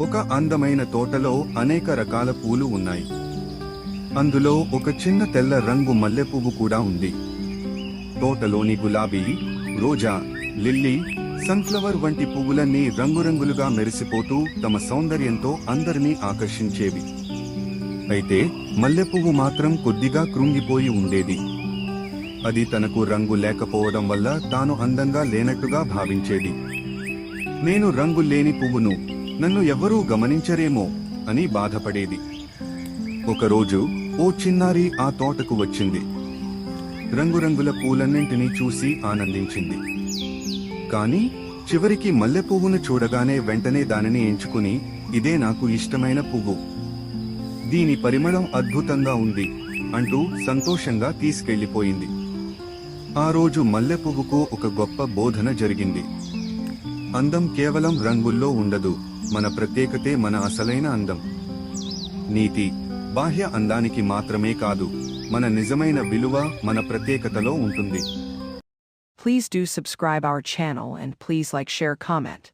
ఒక అందమైన తోటలో అనేక రకాల పూలు ఉన్నాయి. అందులో ఒక చిన్న తెల్ల రంగు మల్లెపువ్వు కూడా ఉంది. తోటలోని గులాబీ రోజా లిల్లీ సన్ఫ్లవర్ వంటి పువ్వులన్నీ రంగురంగులుగా మెరిసిపోతూ తమ సౌందర్యంతో అందరినీ ఆకర్షించేవి. అయితే మల్లెపువ్వు మాత్రం కొద్దిగా కృంగిపోయి ఉండేది. అది తనకు రంగు లేకపోవడం వల్ల తాను అందంగా లేనట్టుగా భావించేది. నేను రంగు లేని పువ్వును నన్ను ఎవ్వరూ గమనించరేమో అని బాధపడేది. ఒకరోజు ఓ చిన్నారి ఆ తోటకు వచ్చింది. రంగురంగుల పూలన్నింటినీ చూసి ఆనందించింది. కాని చివరికి మల్లె పువ్వును చూడగానే వెంటనే దానిని ఎంచుకుని ఇదే నాకు ఇష్టమైన పువ్వు. దీని పరిమళం అద్భుతంగా ఉంది అంటూ సంతోషంగా తీసుకెళ్ళిపోయింది ఆ రోజు మల్లె పువ్వుకు ఒక గొప్ప బోధన జరిగింది. అందం కేవలం రంగుల్లో ఉండదు. మన ప్రత్యేకతే మన అసలైన అందం నీతి బాహ్య అందానికి మాత్రమే కాదు మన నిజమైన విలువ మన ప్రత్యేకతలో ఉంటుంది Please do subscribe our channel and please like share comment.